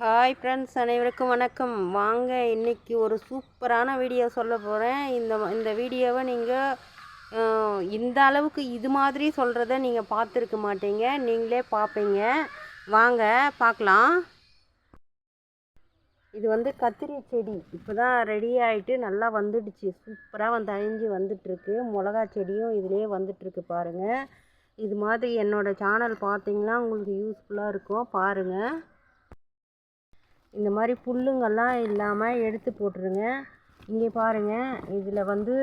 Hi friends அனைவருக்கும் வணக்கம். வாங்க இன்றைக்கி ஒரு சூப்பரான வீடியோ சொல்ல போகிறேன் இந்த இந்த வீடியோவை நீங்கள் இந்த அளவுக்கு இது மாதிரி சொல்கிறத நீங்கள் பார்த்துருக்க மாட்டீங்க. நீங்களே பார்ப்பீங்க. வாங்க பார்க்கலாம். இது வந்து கத்திரி செடி. இப்போ தான் ரெடி ஆகிட்டு நல்லா வந்துடுச்சு. சூப்பராக வந்து அழிஞ்சு வந்துட்டுருக்கு. மிளகா செடியும் இதுலேயே வந்துட்டுருக்கு பாருங்கள் இது மாதிரி என்னோடய சேனல் பார்த்தீங்கன்னா உங்களுக்கு யூஸ்ஃபுல்லாக இருக்கும். பாருங்கள் இந்த மாதிரி புல்லுங்கள்லாம் இல்லாமல் எடுத்து போட்டுருங்க. இங்கே பாருங்கள் இதில் வந்து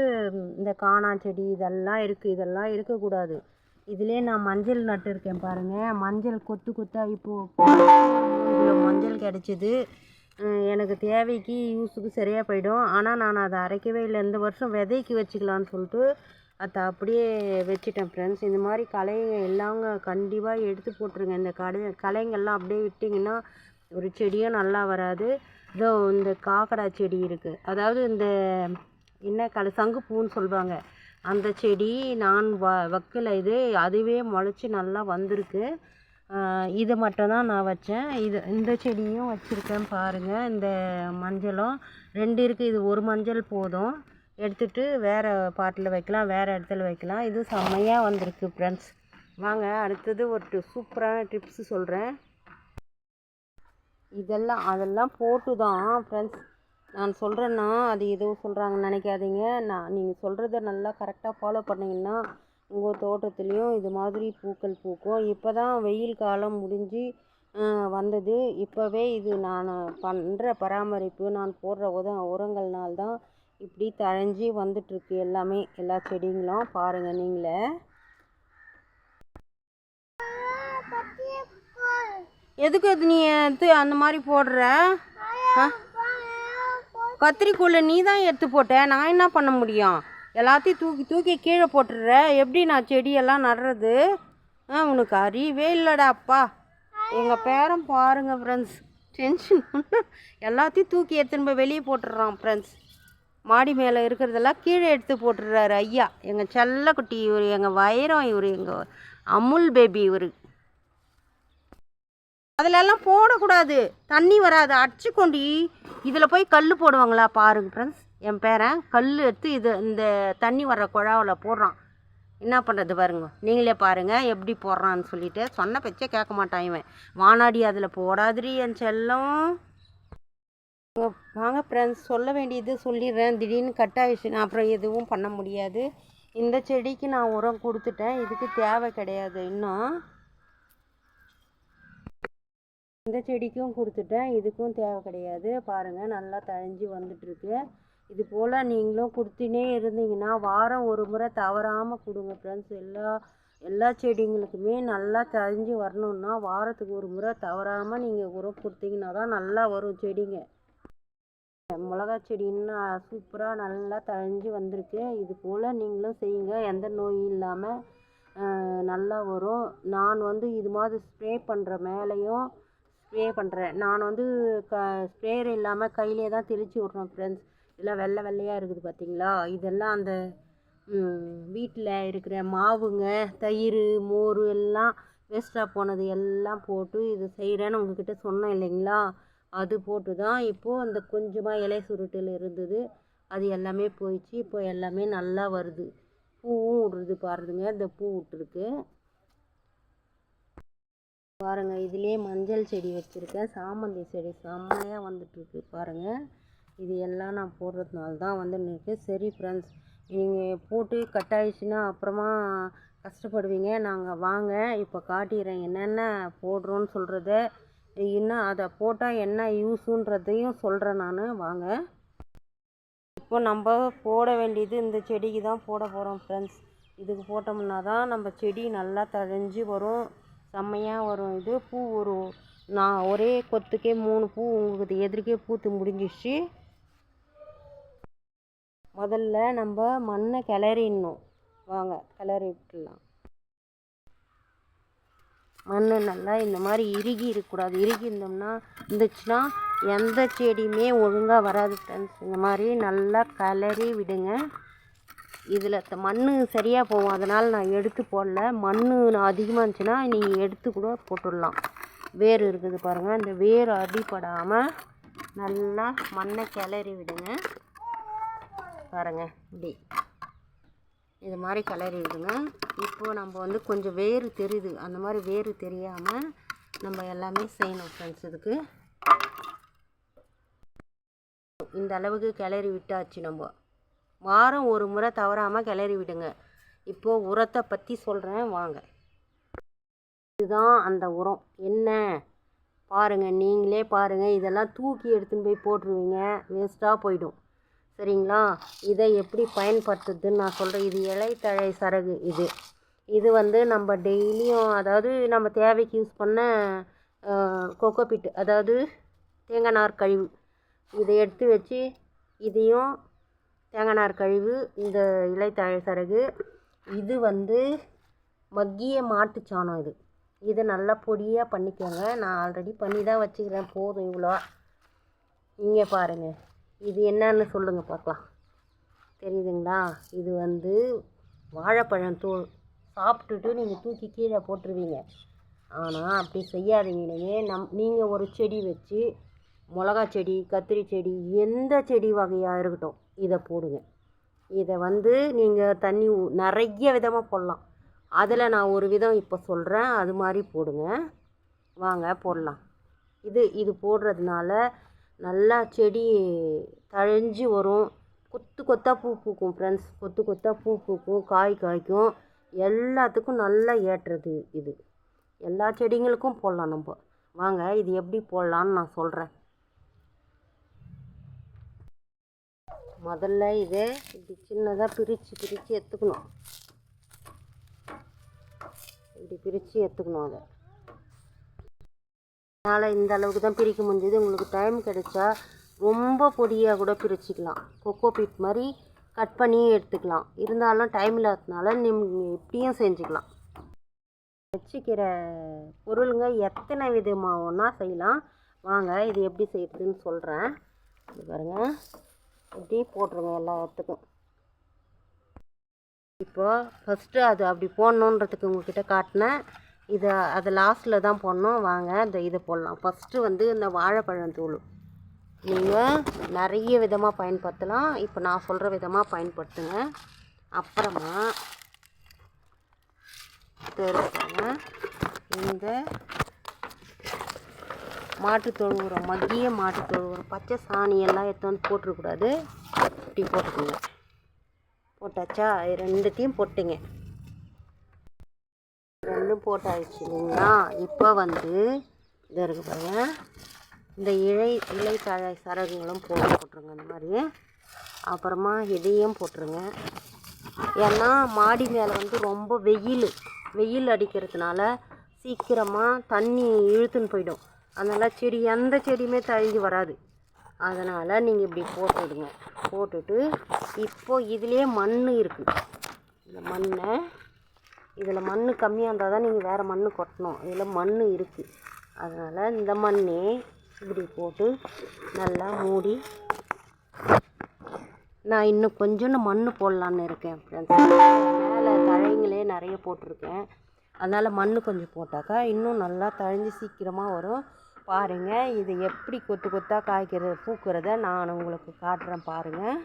இந்த காணா செடி இதெல்லாம் இருக்குது இதெல்லாம் இருக்கக்கூடாது. இதிலே நான் மஞ்சள் நட்டுருக்கேன் பாருங்கள் மஞ்சள் கொத்து கொத்தாக இப்போது மஞ்சள் கிடச்சிது. எனக்கு தேவைக்கு யூஸுக்கு சரியாக போயிடும். ஆனால் நான் அதை அரைக்கவே இல்லை. இந்த வருஷம் விதைக்கு வச்சுக்கலான்னு சொல்லிட்டு அதை அப்படியே வச்சிட்டேன் ஃப்ரெண்ட்ஸ் இந்த மாதிரி களைங்க எல்லாங்க கண்டிப்பாக எடுத்து போட்டுருங்க. இந்த கடை களைங்கள்லாம் அப்படியே விட்டிங்கன்னா ஒரு செடியும் நல்லா வராது. இதோ இந்த காக்கடா செடி இருக்குது அதாவது இந்த என்ன கல சங்குப்பூன்னு சொல்லுவாங்க அந்த செடி நான் வ வைக்கல இது. அதுவே முளைச்சி நல்லா வந்திருக்கு. இதை மட்டும் தான் நான் வச்சேன். இது இந்த செடியும் வச்சுருக்கேன் பாருங்கள் இந்த மஞ்சளும் ரெண்டு இருக்குது இது ஒரு மஞ்சள் போதும். எடுத்துகிட்டு வேறு பாட்டில் வைக்கலாம். வேறு இடத்துல வைக்கலாம். இது செம்மையாக வந்திருக்கு ஃப்ரெண்ட்ஸ் வாங்க அடுத்தது ஒரு சூப்பரான டிப்ஸு சொல்கிறேன் இதெல்லாம் அதெல்லாம் போட்டு தான் ஃப்ரெண்ட்ஸ் நான் சொல்கிறேன்னா அது ஏதோ சொல்கிறாங்கன்னு நினைக்காதீங்க. நான் நீங்கள் சொல்கிறத நல்லா கரெக்டாக ஃபாலோ பண்ணிங்கன்னா உங்கள் தோட்டத்துலேயும் இது மாதிரி பூக்கள் பூக்கும். இப்போ தான் வெயில் காலம் முடிஞ்சு வந்தது. இப்போவே இது நான் பண்ணுற பராமரிப்பு நான் போடுற உத உரங்கள்னால்தான் இப்படி தழைஞ்சி வந்துட்டுருக்கு எல்லாமே எல்லா செடிங்களும். பாருங்கள் நீங்களே. எதுக்கு அது நீ எடுத்து அந்த மாதிரி போடுற? கத்திரிக்கோலை நீ தான் எடுத்து போட்ட. நான் என்ன பண்ண முடியும்? எல்லாத்தையும் தூக்கி தூக்கி கீழே போட்டுடுற. எப்படி நான் செடியெல்லாம் நடுறது? ஆ உனக்கு அறிவே இல்லைடா அப்பா. எங்கள் பேரன் பாருங்கள் ஃப்ரெண்ட்ஸ் டென்ஷன் எல்லாத்தையும் தூக்கி எடுத்துன்னு போய் வெளியே போட்டுடுறான் ஃப்ரெண்ட்ஸ் மாடி மேலே இருக்கிறதெல்லாம் கீழே எடுத்து போட்டுடுறாரு ஐயா. எங்கள் செல்லக்குட்டி இவர் எங்கள் வைரம் இவர் எங்கள் அமுல் பேபி இவர். அதிலெல்லாம் போடக்கூடாது. தண்ணி வராது. அடிச்சு கொண்டு இதில் போய் கல் போடுவாங்களா பாருங்க ஃப்ரெண்ட்ஸ் என் பேரன் கல் எடுத்து இது இந்த தண்ணி வர்ற குழாவில் போடுறான். என்ன பண்ணுறது பாருங்க. நீங்களே பாருங்கள் எப்படி போடுறான்னு சொல்லிட்டு சொன்ன பேச்சே கேட்க மாட்டான் இவன். வானாடி அதில் போடாதிரி என் செல்லம். வாங்க ஃப்ரெண்ட்ஸ் சொல்ல வேண்டியது சொல்லிடுறேன். திடீர்னு கட் ஆகிடுச்சுன்னா அப்புறம் எதுவும் பண்ண முடியாது. இந்த செடிக்கு நான் உரம் கொடுத்துட்டேன். இதுக்கு தேவை கிடையாது இன்னும். இந்த செடிக்கும் கொடுத்துட்டேன். இதுக்கும் தேவை கிடையாது. பாருங்கள் நல்லா தழைஞ்சி வந்துட்டுருக்கு. இது போல் நீங்களும் கொடுத்துனே இருந்தீங்கன்னா வாரம் ஒரு முறை தவறாமல் கொடுங்க ஃப்ரெண்ட்ஸ் எல்லா எல்லா செடிங்களுக்குமே நல்லா தழிஞ்சு வரணுன்னா வாரத்துக்கு ஒரு முறை தவறாமல் நீங்கள் உரம் கொடுத்தீங்கன்னா தான் நல்லா வரும் செடிங்க. மிளகா செடின்னா சூப்பராக நல்லா தழிஞ்சு வந்திருக்கு. இது போல் நீங்களும் செய்யுங்க. எந்த நோயும் இல்லாமல் நல்லா வரும். நான் வந்து இது மாதிரி ஸ்ப்ரே பண்ணுற மேலேயும் ஸ்ப்ரே பண்ணுறேன் நான் வந்து க ஸ்ப்ரேயர் இல்லாமல் கையிலே தான் திரிச்சு விட்றேன் ஃப்ரெண்ட்ஸ் இதெல்லாம் வெள்ளை வெள்ளையாக இருக்குது பார்த்தீங்களா இதெல்லாம் அந்த வீட்டில் இருக்கிற மாவுங்க தயிர் மோர் எல்லாம் வேஸ்ட்டாக போனது எல்லாம் போட்டு இது செய்கிறேன்னு உங்ககிட்ட சொன்னேன் இல்லைங்களா? அது போட்டு தான் இப்போது அந்த கொஞ்சமாக இலை சுருட்டில் இருந்தது. அது எல்லாமே போயிடுச்சு இப்போ எல்லாமே நல்லா வருது. பூவும் விடுறது பாருங்க. இந்த பூ விட்டுருக்கு பாருங்கள் இதிலே மஞ்சள் செடி வச்சுருக்கேன். சாமந்தி செடி செம்மையாக வந்துட்டுருக்கு பாருங்கள் இது எல்லாம் நான் போடுறதுனால தான் வந்து இருக்குது சரி ஃப்ரெண்ட்ஸ் நீங்கள் போட்டு கட் ஆயிடுச்சுன்னா அப்புறமா கஷ்டப்படுவீங்க. நாங்கள் வாங்க இப்போ காட்டிடுறேன். என்னென்ன போடுறோன்னு சொல்கிறத இன்னும் அதை போட்டால் என்ன யூஸுன்றதையும் சொல்கிறேன் நான். வாங்க. இப்போ நம்ம போட வேண்டியது இந்த செடிக்கு தான் போட போகிறோம் ஃப்ரெண்ட்ஸ் இதுக்கு போட்டோம்னா தான் நம்ம செடி நல்லா தழைஞ்சி வரும். செம்மையாக வரும் இது பூ ஒரு நான் ஒரே கொத்துக்கே மூணு பூ உங்களுக்கு எதிர்க்கே பூத்து முடிஞ்சிச்சு முதல்ல நம்ம மண்ணை கிளறிடணும். வாங்க கிளறி விட்டுலாம் மண் நல்லா இந்த மாதிரி இறுகி இருக்கக்கூடாது. இறுகி இருந்தோம்னா இருந்துச்சுன்னா எந்த செடியுமே ஒழுங்காக வராது ஃப்ரெண்ட்ஸ் இந்த மாதிரி நல்லா கிளறி விடுங்க. இதில் மண் சரியாக போகும். அதனால் நான் எடுத்து போடல. மண் அதிகமாக இருந்துச்சுன்னா நீங்கள் எடுத்து கூட போட்டுடலாம். வேர் இருக்குது பாருங்கள் இந்த வேர் அடிப்படாமல் நல்லா மண்ணை கிளறி விடுங்க. பாருங்கள் இப்படி. இது மாதிரி கிளறி விடுங்க. இப்போது நம்ம வந்து கொஞ்சம் வேர் தெரியுது. அந்த மாதிரி வேர் தெரியாமல் நம்ம எல்லாமே செய்யணும் ஃப்ரெண்ட்ஸ் இதுக்கு. இந்த அளவுக்கு கிளறி விட்டாச்சு நம்ம. வாரம் ஒரு முறை தவறாமல் கிளறி விடுங்க. இப்போது உரத்தை பற்றி சொல்கிறேன் வாங்க. இதுதான் அந்த உரம். என்ன? பாருங்கள் நீங்களே பாருங்கள் இதெல்லாம் தூக்கி எடுத்துன்னு போய் போட்டுருவீங்க. வேஸ்ட்டாக போயிடும். சரிங்களா? இதை எப்படி பயன்படுத்துறதுன்னு நான் சொல்கிறேன் இது இலைத்தழை சரகு இது. இது வந்து நம்ம டெய்லியும் அதாவது நம்ம தேவைக்கு யூஸ் பண்ண கொக்கோபிட்டு அதாவது தேங்காய் நார் கழிவு. இதை எடுத்து வச்சு இதையும் தேங்காய் நார் கழிவு இந்த இலைத்தழை சரகு இது வந்து மக்கிய மாட்டுச்சாணம் இது. இதை நல்லா பொடியாக பண்ணிக்கோங்க. நான் ஆல்ரெடி பண்ணி தான் வச்சுக்கிறேன். போதும் இவ்வளோ. இங்கே பாருங்கள் இது என்னன்னு சொல்லுங்கள் பார்க்கலாம். தெரியுதுங்களா? இது வந்து வாழைப்பழம் தோல் சாப்பிட்டுட்டு நீங்கள் தூக்கி கீழே போட்டுருவீங்க. ஆனால் அப்படி செய்யாதீங்க நம் நீங்கள் ஒரு செடி வச்சு மிளகா செடி கத்திரி செடி எந்த செடி வகையாக இருக்கட்டும். இதை போடுங்க. இதை வந்து நீங்கள் தண்ணி நிறைய விதமாக போடலாம். அதில் நான் ஒரு விதம் இப்போ சொல்கிறேன் அது மாதிரி போடுங்க. வாங்க போடலாம். இது இது போடுறதுனால நல்லா செடி தழைஞ்சு வரும். கொத்து கொத்தாக பூ பூக்கும் ஃப்ரெண்ட்ஸ் கொத்து கொத்தாக பூ பூக்கும் காய் காய்க்கும். எல்லாத்துக்கும் நல்லா ஏற்றுறது இது. எல்லா செடிங்களுக்கும் போடலாம் நம்ம. வாங்க இது எப்படி போடலான்னு நான் சொல்கிறேன் முதல்ல இதை இப்படி சின்னதாக பிரித்து பிரித்து எடுத்துக்கணும். இப்படி பிரித்து எடுத்துக்கணும் அதை. அதனால் இந்த அளவுக்கு தான் பிரிக்க முடிஞ்சது. உங்களுக்கு டைம் கிடைச்சா ரொம்ப பொடியாக கூட பிரிச்சுக்கலாம். கொக்கோ பீட் மாதிரி கட் பண்ணி எடுத்துக்கலாம். இருந்தாலும் டைம் இல்லாததுனால நிம் இப்படியும் செஞ்சுக்கலாம். வச்சுக்கிற பொருளுங்க எத்தனை விதமாகனா செய்யலாம். வாங்க இது எப்படி செய்யறதுன்னு சொல்கிறேன் பாருங்கள் இப்படி போட்டுருங்க எல்லா இடத்துக்கும். இப்போ ஃபஸ்ட்டு அது அப்படி போடணுன்றதுக்கு உங்கள்கிட்ட காட்டினேன். இதை அது லாஸ்ட்டில் தான் போடணும். வாங்க இந்த இதை போடலாம். ஃபஸ்ட்டு வந்து இந்த வாழைப்பழம் தூள். நீங்கள் நிறைய விதமாக பயன்படுத்தலாம். இப்போ நான் சொல்கிற விதமாக பயன்படுத்துங்க. அப்புறமா தெரிஞ்சுங்க இந்த மாட்டு உரம் மத்திய மாட்டு உரம் பச்சை சாணி எல்லாம் எடுத்து வந்து போட்டுருக்கூடாது இப்படி போட்டுக்கோங்க. போட்டாச்சா? ரெண்டுத்தையும் போட்டுங்க. ரெண்டும் போட்டாச்சு இல்லைங்களா? இப்போ வந்து இதை இருக்கு பாருங்க. இந்த இழை இலை தழை சரகுங்களும் போட்டு போட்டுருங்க இந்த மாதிரி. அப்புறமா இதையும் போட்டுருங்க. ஏன்னா மாடி மேலே வந்து ரொம்ப வெயில். வெயில் அடிக்கிறதுனால சீக்கிரமாக தண்ணி இழுத்துன்னு போயிடும். அதனால் செடி எந்த செடியுமே தழிஞ்சு வராது. அதனால் நீங்கள் இப்படி போட்டுவிடுங்க போட்டுட்டு இப்போ இதுலேயே மண் இருக்குது இந்த மண்ணை இதில் மண் கம்மியாக இருந்தால் தான் நீங்கள் வேறு மண் கொட்டணும். இதில் மண் இருக்குது அதனால் இந்த மண்ணே இப்படி போட்டு நல்லா மூடி நான் இன்னும் கொஞ்சோண்டு மண் போடலான்னு இருக்கேன் ஃப்ரெண்ட்ஸ் மேலே தழைங்களே நிறைய போட்டிருக்கேன். அதனால் மண் கொஞ்சம் போட்டாக்கா இன்னும் நல்லா தழைஞ்சு சீக்கிரமாக வரும். பாருங்கள் இது எப்படி கொத்து கொத்தாக காய்க்கிறது பூக்கிறத நான் உங்களுக்கு காட்டுறேன் பாருங்கள்